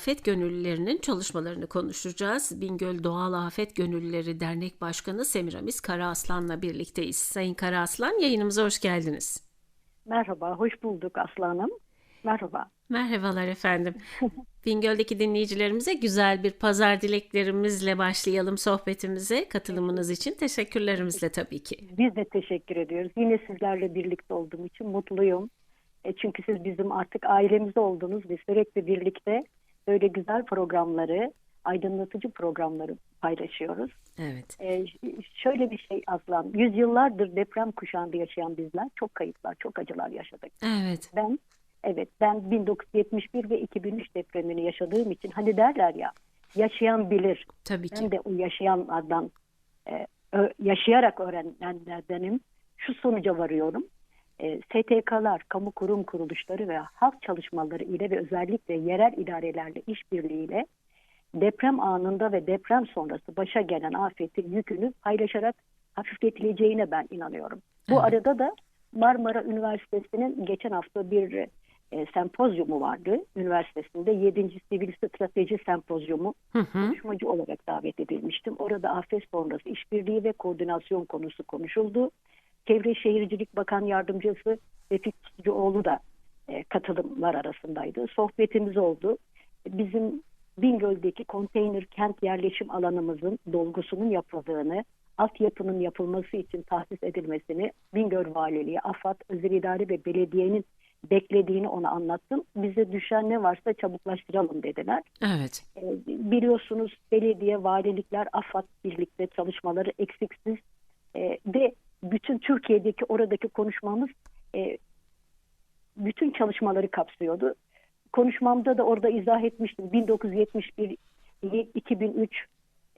Afet Gönüllülerinin çalışmalarını konuşacağız. Bingöl Doğal Afet Gönüllüleri Dernek Başkanı Semiramis Karaaslan'la birlikteyiz. Sayın Karaaslan yayınımıza hoş geldiniz. Merhaba, hoş bulduk Aslanım. Merhaba. Merhabalar efendim. Bingöl'deki dinleyicilerimize güzel bir pazar dileklerimizle başlayalım sohbetimize. Katılımınız için teşekkürlerimizle tabii ki. Biz de teşekkür ediyoruz. Yine sizlerle birlikte olduğum için mutluyum. E, çünkü siz bizim artık ailemiz oldunuz ve sürekli birlikte böyle güzel programları, aydınlatıcı programları paylaşıyoruz. Evet. E, şöyle bir şey Aslan, yüzyıllardır deprem kuşağında yaşayan bizler çok kayıplar, çok acılar yaşadık. Evet. Ben Evet ben 1971 ve 2003 depremini yaşadığım için hani derler ya yaşayan bilir. Tabii ki. Ben de o yaşayanlardan e, yaşayarak öğrenenlerdenim. Şu sonuca varıyorum. E, STK'lar, kamu kurum kuruluşları ve halk çalışmaları ile ve özellikle yerel idarelerle işbirliğiyle deprem anında ve deprem sonrası başa gelen afetin yükünü paylaşarak hafifletileceğine ben inanıyorum. Bu Evet. arada da Marmara Üniversitesi'nin geçen hafta bir e, sempozyumu vardı. Üniversitesinde 7. Sivil Strateji Sempozyumu Hı hı. konuşmacı olarak davet edilmiştim. Orada afet sonrası işbirliği ve koordinasyon konusu konuşuldu. Çevre Şehircilik Bakan Yardımcısı Refik Çiftçioğlu da e, katılımlar arasındaydı. Sohbetimiz oldu. Bizim Bingöl'deki konteyner kent yerleşim alanımızın dolgusunun yapıldığını, altyapının yapılması için tahsis edilmesini Bingöl Valiliği, AFAD, Özel İdare ve Belediye'nin beklediğini ona anlattım. Bize düşen ne varsa çabuklaştıralım dediler. Evet. E, biliyorsunuz belediye, valilikler, AFAD birlikte çalışmaları eksiksiz e, ve bütün Türkiye'deki oradaki konuşmamız e, bütün çalışmaları kapsıyordu. Konuşmamda da orada izah etmiştim. 1971 2003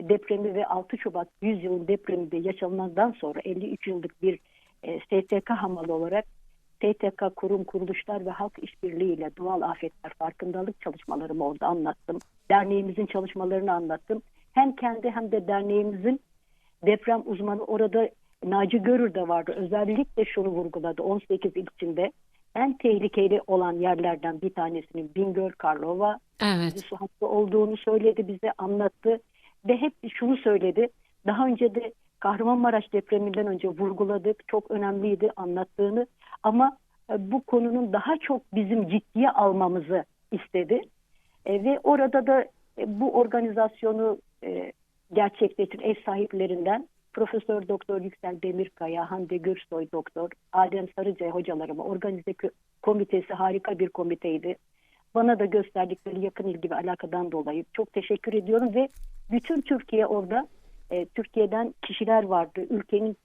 depremi ve 6 Şubat 100 yılın depreminde yaşanandan sonra 53 yıllık bir e, STK hamalı olarak STK kurum, kuruluşlar ve halk işbirliğiyle doğal afetler farkındalık çalışmalarımı orada anlattım. Derneğimizin çalışmalarını anlattım. Hem kendi hem de derneğimizin deprem uzmanı orada Naci Görür de vardı. Özellikle şunu vurguladı 18 il içinde en tehlikeli olan yerlerden bir tanesinin Bingöl, Karlova, Evet. su hattı olduğunu söyledi bize anlattı ve hep şunu söyledi. Daha önce de Kahramanmaraş depreminden önce vurguladık. Çok önemliydi anlattığını ama e, bu konunun daha çok bizim ciddiye almamızı istedi. E, ve orada da e, bu organizasyonu e, gerçekleştiren ev sahiplerinden Profesör Doktor Yüksel Demirkaya, Hande Gürsoy Doktor, Adem Sarıcay hocalarıma organize komitesi harika bir komiteydi. Bana da gösterdikleri yakın ilgi ve alakadan dolayı çok teşekkür ediyorum ve bütün Türkiye orada e, Türkiye'den kişiler vardı. Ülkenin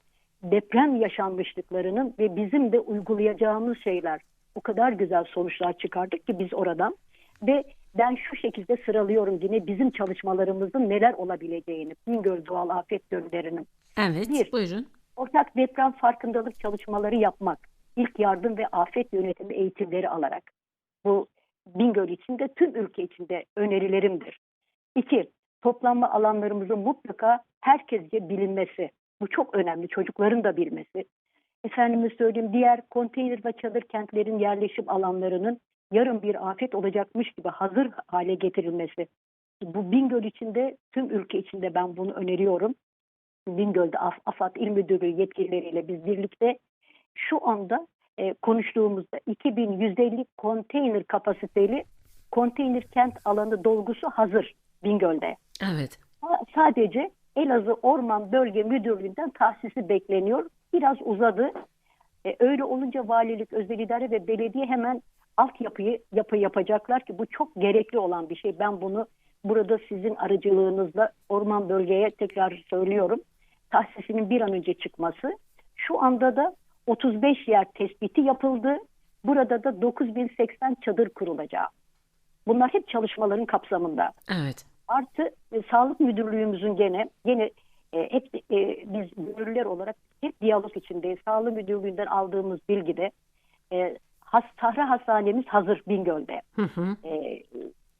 deprem yaşanmışlıklarının ve bizim de uygulayacağımız şeyler o kadar güzel sonuçlar çıkardık ki biz oradan ve ben şu şekilde sıralıyorum yine bizim çalışmalarımızın neler olabileceğini Bingöl Doğal Afet Gönülleri'nin Evet. Bir. Buyurun. ortak deprem farkındalık çalışmaları yapmak, ilk yardım ve afet yönetimi eğitimleri alarak. Bu Bingöl içinde tüm ülke içinde önerilerimdir. İki, toplanma alanlarımızın mutlaka herkesce bilinmesi. Bu çok önemli. Çocukların da bilmesi. Efendime söyleyeyim diğer konteyner ve çadır kentlerin yerleşim alanlarının yarın bir afet olacakmış gibi hazır hale getirilmesi. Bu Bingöl içinde tüm ülke içinde ben bunu öneriyorum. Bingöl'de Af AFAD İl Müdürlüğü yetkilileriyle biz birlikte şu anda e, konuştuğumuzda 2150 konteyner kapasiteli konteyner kent alanı dolgusu hazır Bingöl'de. Evet. Sadece Elazığ Orman Bölge Müdürlüğü'nden tahsisi bekleniyor. Biraz uzadı. E, öyle olunca valilik, özel idare ve belediye hemen altyapıyı yapı yapacaklar ki bu çok gerekli olan bir şey. Ben bunu burada sizin aracılığınızla orman bölgeye tekrar söylüyorum. Tahsisinin bir an önce çıkması. Şu anda da 35 yer tespiti yapıldı. Burada da 9080 çadır kurulacağı. Bunlar hep çalışmaların kapsamında. Evet. Artı e, sağlık müdürlüğümüzün gene gene e, hep e, biz gönüllüler olarak hep diyalog içindeyiz. Sağlık müdürlüğünden aldığımız bilgide e, has, sahra hastanemiz hazır Bingöl'de. Hı hı. E,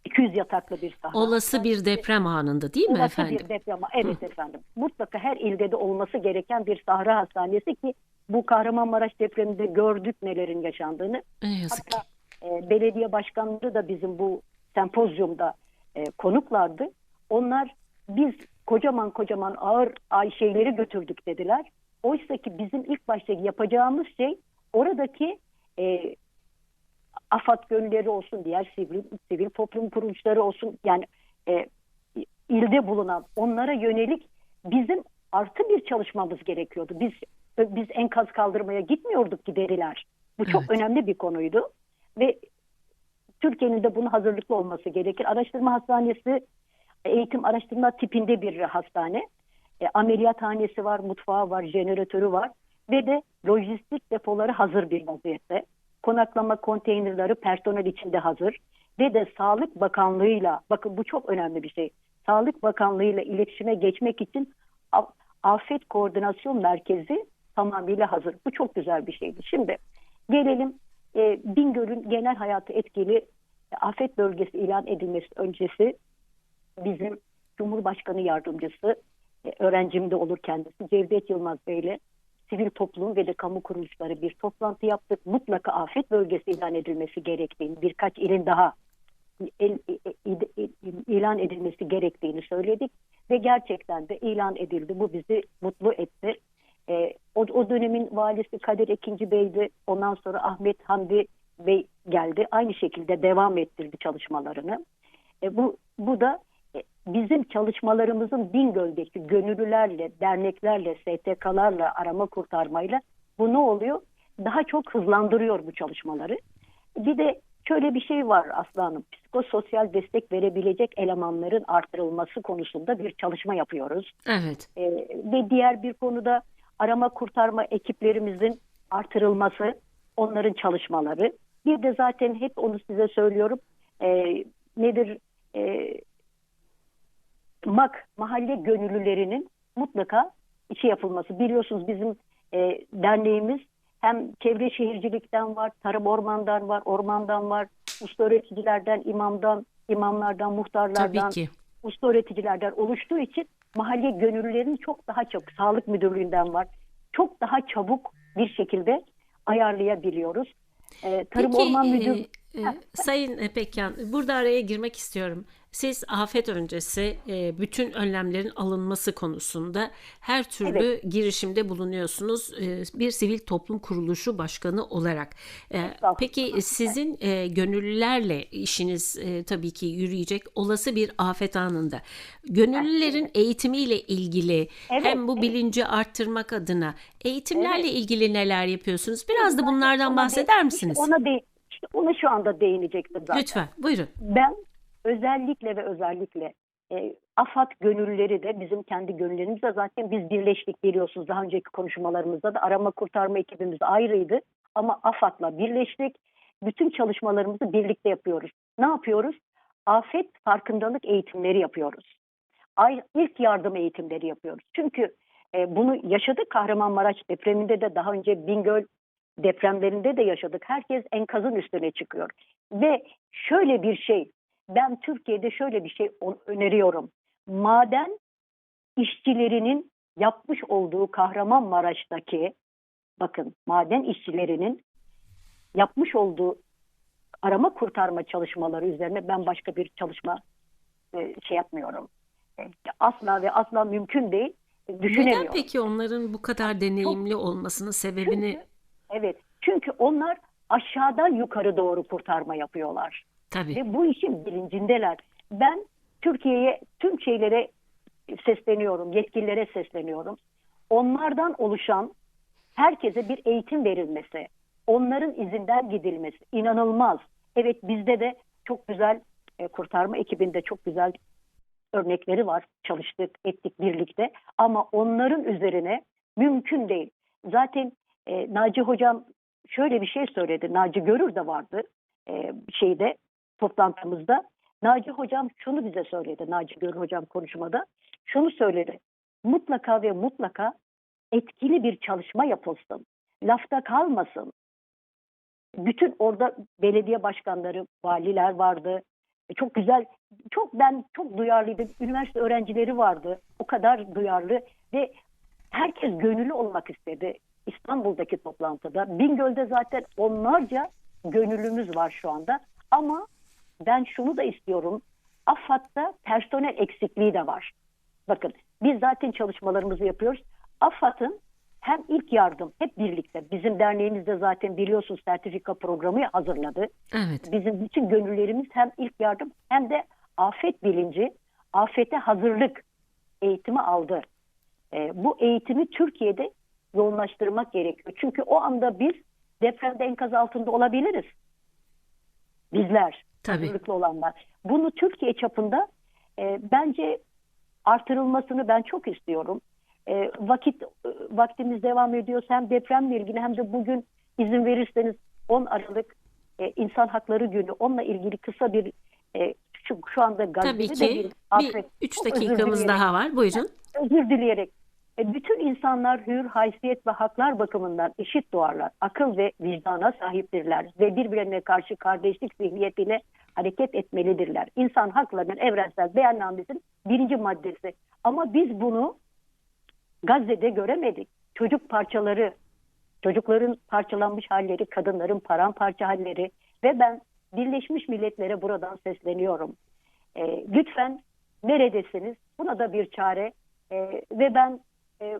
200 yataklı bir sahra. Olası bir deprem anında değil mi Olası efendim? bir deprem. Evet efendim. Mutlaka her ilde de olması gereken bir sahra hastanesi ki bu Kahramanmaraş depreminde gördük nelerin yaşandığını. Ne yazık. Hatta e, belediye başkanları da bizim bu sempozyumda e, konuklardı. Onlar biz kocaman kocaman ağır ay şeyleri götürdük dediler. Oysa ki bizim ilk başta yapacağımız şey oradaki e, AFAD gönülleri olsun, diğer sivil, sivil toplum kuruluşları olsun yani e, ilde bulunan onlara yönelik bizim artı bir çalışmamız gerekiyordu. Biz biz enkaz kaldırmaya gitmiyorduk gideriler. Bu çok Evet. önemli bir konuydu ve Türkiye'nin de buna hazırlıklı olması gerekir. Araştırma hastanesi eğitim araştırma tipinde bir hastane. E, ameliyathanesi var, mutfağı var, jeneratörü var ve de lojistik depoları hazır bir vaziyette. Konaklama konteynerleri personel içinde hazır ve de Sağlık Bakanlığı'yla bakın bu çok önemli bir şey. Sağlık Bakanlığı'yla iletişime geçmek için Afet Koordinasyon Merkezi tamamıyla hazır. Bu çok güzel bir şeydi. Şimdi gelelim e, Bingöl'ün genel hayatı etkili e, afet bölgesi ilan edilmesi öncesi bizim Cumhurbaşkanı Yardımcısı, e, öğrencim de olur kendisi Cevdet Yılmaz Bey'le sivil toplum ve de kamu kuruluşları bir toplantı yaptık. Mutlaka afet bölgesi ilan edilmesi gerektiğini, birkaç ilin daha il- il- il- ilan edilmesi gerektiğini söyledik ve gerçekten de ilan edildi. Bu bizi mutlu etti. E, o, o dönemin valisi Kadir Ekinci Bey'di. Ondan sonra Ahmet Hamdi Bey geldi. Aynı şekilde devam ettirdi çalışmalarını. E, bu, bu da bizim çalışmalarımızın Bingöl'deki gönüllülerle, derneklerle, STK'larla, arama kurtarmayla bu ne oluyor? Daha çok hızlandırıyor bu çalışmaları. Bir de şöyle bir şey var Aslı Hanım. Psikososyal destek verebilecek elemanların artırılması konusunda bir çalışma yapıyoruz. Evet. E, ve diğer bir konuda arama kurtarma ekiplerimizin artırılması, onların çalışmaları. Bir de zaten hep onu size söylüyorum. E, nedir? E, MAK, mahalle gönüllülerinin mutlaka işi yapılması. Biliyorsunuz bizim e, derneğimiz hem çevre şehircilikten var, tarım ormandan var, ormandan var, usta öğreticilerden, imamdan, imamlardan, muhtarlardan, usta öğreticilerden oluştuğu için mahalle gönüllülerini çok daha çabuk, sağlık müdürlüğünden var, çok daha çabuk bir şekilde ayarlayabiliyoruz. Ee, Tarım Peki, Orman e, Müdürlüğü e, Sayın Pekkan, burada araya girmek istiyorum. Siz afet öncesi e, bütün önlemlerin alınması konusunda her türlü girişimde bulunuyorsunuz e, bir sivil toplum kuruluşu başkanı olarak. E. Peki sizin e, gönüllülerle işiniz e, tabii ki yürüyecek olası bir afet anında. Gönüllülerin eğitimiyle ilgili Evet, hem bu evet. bilinci arttırmak adına eğitimlerle ilgili neler yapıyorsunuz? Biraz da bunlardan bahseder de- misiniz? Ona de, işte ona şu anda değinecektim zaten. Lütfen, buyurun. Ben özellikle ve özellikle e, AFAD gönüllüleri de bizim kendi gönüllerimiz de zaten biz birleştik biliyorsunuz daha önceki konuşmalarımızda da arama kurtarma ekibimiz ayrıydı ama AFAD'la birleştik. Bütün çalışmalarımızı birlikte yapıyoruz. Ne yapıyoruz? Afet farkındalık eğitimleri yapıyoruz. Ay, ilk yardım eğitimleri yapıyoruz. Çünkü e, bunu yaşadık Kahramanmaraş depreminde de daha önce Bingöl depremlerinde de yaşadık. Herkes enkazın üstüne çıkıyor. Ve şöyle bir şey, ben Türkiye'de şöyle bir şey öneriyorum. Maden işçilerinin yapmış olduğu Kahramanmaraş'taki, bakın maden işçilerinin yapmış olduğu arama kurtarma çalışmaları üzerine ben başka bir çalışma e, şey yapmıyorum. E, Asla ve asla mümkün değil. E, Düşünemiyorum. Neden peki onların bu kadar deneyimli olmasının sebebini Çünkü, evet. Çünkü onlar aşağıdan yukarı doğru kurtarma yapıyorlar. Tabii Ve bu işin bilincindeler. Ben Türkiye'ye tüm şeylere sesleniyorum, yetkililere sesleniyorum. Onlardan oluşan herkese bir eğitim verilmesi, onların izinden gidilmesi inanılmaz. Evet bizde de çok güzel e, kurtarma ekibinde çok güzel örnekleri var. Çalıştık, ettik birlikte ama onların üzerine mümkün değil. Zaten e, Naci hocam şöyle bir şey söyledi. Naci Görür de vardı e, şeyde toplantımızda. Naci hocam şunu bize söyledi. Naci Görür hocam konuşmada şunu söyledi. Mutlaka ve mutlaka etkili bir çalışma yapılsın. Lafta kalmasın. Bütün orada belediye başkanları, valiler vardı. E, Çok güzel, çok ben çok duyarlıydım. Üniversite öğrencileri vardı. O kadar duyarlı ve herkes gönüllü olmak istedi İstanbul'daki toplantıda. Bingöl'de zaten onlarca gönüllümüz var şu anda. Ama ben şunu da istiyorum. AFAD'da personel eksikliği de var. Bakın biz zaten çalışmalarımızı yapıyoruz. AFAD'ın hem ilk yardım hep birlikte bizim derneğimiz de zaten biliyorsunuz sertifika programı hazırladı. Evet. Bizim bütün gönüllerimiz hem ilk yardım hem de afet bilinci, afete hazırlık eğitimi aldı. E, bu eğitimi Türkiye'de yoğunlaştırmak gerekiyor. Çünkü o anda biz depremde enkaz altında olabiliriz. Bizler, Tabii. hazırlıklı olanlar. Bunu Türkiye çapında e, bence artırılmasını ben çok istiyorum. E, vakit e, vaktimiz devam ediyor. Hem depremle ilgili hem de bugün izin verirseniz 10 Aralık e, İnsan Hakları Günü. Onunla ilgili kısa bir e, şu, şu anda Tabii Gazze'de de ki. bir Bir afet. 3 Çok özür dakikamız daha var. Buyurun. özür dileyerek e, bütün insanlar hür, haysiyet ve haklar bakımından eşit doğarlar. Akıl ve vicdana sahiptirler ve birbirlerine karşı kardeşlik zihniyetiyle hareket etmelidirler. İnsan haklarının evrensel beyannamesinin birinci maddesi. Ama biz bunu Gazze'de göremedik. Çocuk parçaları, çocukların parçalanmış halleri, kadınların paramparça halleri ve ben Birleşmiş Milletler'e buradan sesleniyorum. E, lütfen neredesiniz? Buna da bir çare e, ve ben e,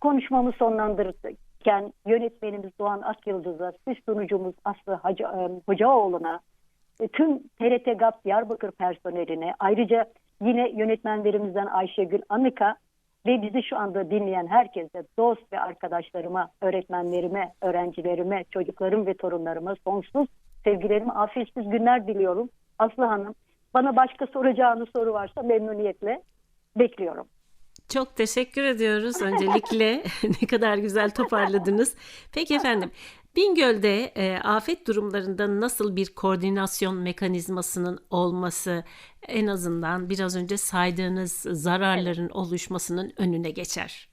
konuşmamı sonlandırırken yönetmenimiz Doğan Akyıldız'a, ses sunucumuz Aslı e, Hocaoğlu'na, tüm TRT GAP Diyarbakır personeline, ayrıca yine yönetmenlerimizden Ayşegül Anıka ve bizi şu anda dinleyen herkese, dost ve arkadaşlarıma, öğretmenlerime, öğrencilerime, çocuklarım ve torunlarıma sonsuz sevgilerimi, afiyetsiz günler diliyorum. Aslı Hanım, bana başka soracağınız soru varsa memnuniyetle bekliyorum. Çok teşekkür ediyoruz öncelikle. ne kadar güzel toparladınız. Peki efendim. Bingöl'de e, afet durumlarında nasıl bir koordinasyon mekanizmasının olması en azından biraz önce saydığınız zararların oluşmasının önüne geçer?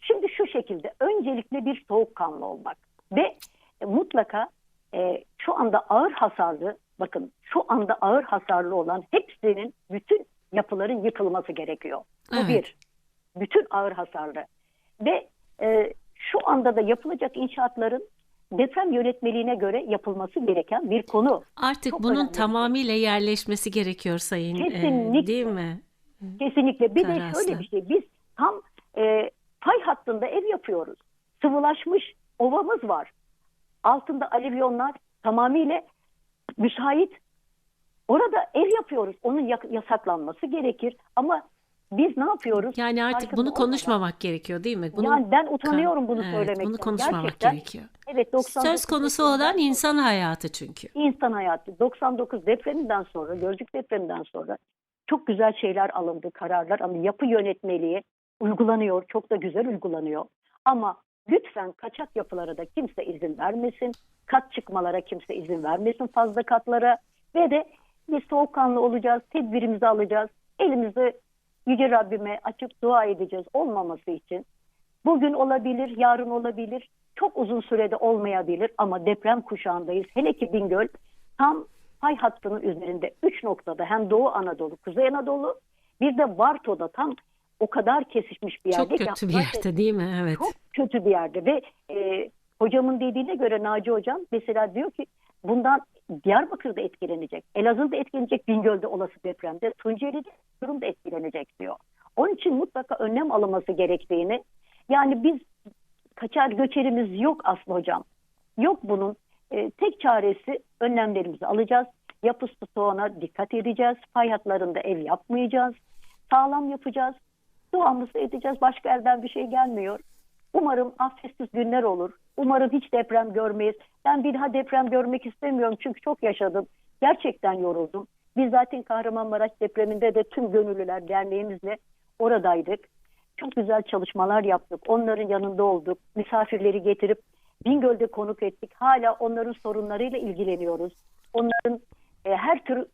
Şimdi şu şekilde öncelikle bir soğukkanlı olmak ve e, mutlaka e, şu anda ağır hasarlı bakın şu anda ağır hasarlı olan hepsinin bütün yapıların yıkılması gerekiyor. Bu Evet. bir. Bütün ağır hasarlı. Ve e, şu anda da yapılacak inşaatların deprem yönetmeliğine göre yapılması gereken bir konu. Artık Çok bunun önemli. tamamıyla yerleşmesi gerekiyor sayın e, Kesinlikle. değil mi? Kesinlikle. Bir de Karaslı. şöyle bir şey. Biz tam e, fay hattında ev yapıyoruz. Sıvılaşmış ovamız var. Altında alüvyonlar tamamıyla müsait. Orada ev yapıyoruz. Onun yasaklanması gerekir. Ama biz ne yapıyoruz? Yani artık Farkında bunu olmadan. konuşmamak gerekiyor değil mi? Bunu yani ben utanıyorum bunu Evet, söylemekten. Bunu konuşmamak Gerçekten, gerekiyor. Evet 99 Söz konusu olan insan hayatı çünkü. insan hayatı 99 depreminden sonra, Gölcük depreminden sonra çok güzel şeyler alındı, kararlar ama yapı yönetmeliği uygulanıyor, çok da güzel uygulanıyor. Ama lütfen kaçak yapılara da kimse izin vermesin, kat çıkmalara kimse izin vermesin fazla katlara ve de biz soğukkanlı olacağız, tedbirimizi alacağız, elimizi Yüce Rabbime açıp dua edeceğiz olmaması için. Bugün olabilir, yarın olabilir, çok uzun sürede olmayabilir ama deprem kuşağındayız. Hele ki Bingöl tam fay hattının üzerinde 3 noktada hem Doğu Anadolu, Kuzey Anadolu bir de Varto'da tam o kadar kesişmiş bir yerde Çok kötü bir yerde değil mi? Evet. çok kötü bir yerde ve e, hocamın dediğine göre Naci hocam mesela diyor ki bundan Diyarbakır'da etkilenecek, Elazığ'da etkilenecek, Bingöl'de olası depremde, Tunceli'de durumda etkilenecek diyor. Onun için mutlaka önlem alınması gerektiğini yani biz kaçar göçerimiz yok Aslı hocam. Yok bunun. E, tek çaresi önlemlerimizi alacağız. Yapı stoğuna dikkat edeceğiz. Fay hatlarında ev yapmayacağız. Sağlam yapacağız. Duamızı edeceğiz. Başka elden bir şey gelmiyor. Umarım afetsiz günler olur. Umarım hiç deprem görmeyiz. Ben bir daha deprem görmek istemiyorum çünkü çok yaşadım. Gerçekten yoruldum. Biz zaten Kahramanmaraş depreminde de tüm gönüllüler derneğimizle oradaydık. Çok güzel çalışmalar yaptık. Onların yanında olduk. Misafirleri getirip Bingöl'de konuk ettik. Hala onların sorunlarıyla ilgileniyoruz. Onların e, her tür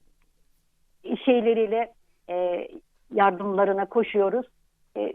şeyleriyle e, yardımlarına koşuyoruz. E,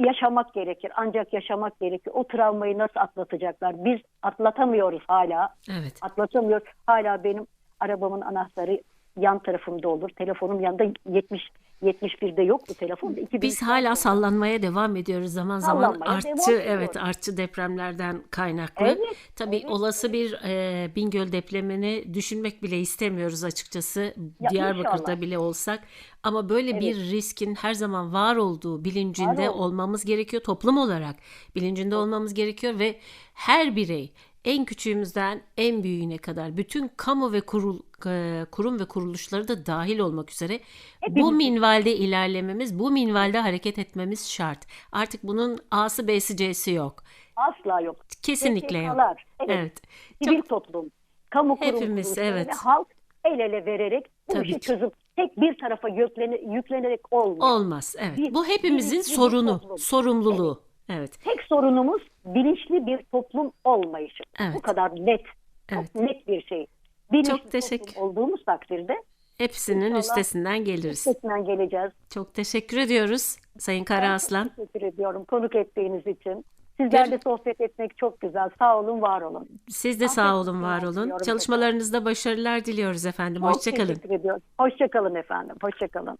yaşamak gerekir. Ancak yaşamak gerekir. O travmayı nasıl atlatacaklar? Biz atlatamıyoruz hala. Evet. Atlatamıyoruz. Hala benim arabamın anahtarı yan tarafımda olur. Telefonum yanında 70 71'de yoktu telefon. da 2000 Biz hala sallanmaya devam ediyoruz zaman zaman Sallanmaya artçı evet artçı depremlerden kaynaklı. Evet, Tabii evet. olası bir e, Bingöl depremini düşünmek bile istemiyoruz açıkçası. Ya Diyarbakır'da inşallah. bile olsak ama böyle bir riskin her zaman var olduğu bilincinde Var ol- olmamız gerekiyor toplum olarak. Bilincinde olmamız gerekiyor ve her birey en küçüğümüzden en büyüğüne kadar bütün kamu ve kurul, kurum ve kuruluşları da dahil olmak üzere bu minvalde ilerlememiz, bu minvalde hareket etmemiz şart. Artık bunun A'sı B'si C'si yok. asla yok. Kesinlikle yok. Evet. Evet. Sivil toplum, kamu kurum Hepimiz, kuruluşları evet. ve halk el ele vererek bu Tabii işi ki. çözüm. Tek bir tarafa yüklene, yüklenerek olmuyor. Olmaz. Evet. Bir- Bu hepimizin bir sorunu, toplum. sorumluluğu. Evet. Tek sorunumuz bilinçli bir toplum olmayışı. Evet. Bu kadar net. Çok Evet. net bir şey. Bilinçli Çok teşekkür- olduğumuz takdirde Hepsinin İnşallah üstesinden geliriz. üstesinden geleceğiz. Çok teşekkür ediyoruz Sayın Ben Karaaslan. teşekkür ediyorum konuk ettiğiniz için. Sizlerle sohbet etmek çok güzel. Sağ olun, var olun. Siz de Afiyet sağ olun, var olun. Çalışmalarınızda başarılar diliyoruz efendim. Hoşçakalın. Hoşçakalın efendim. Hoşçakalın.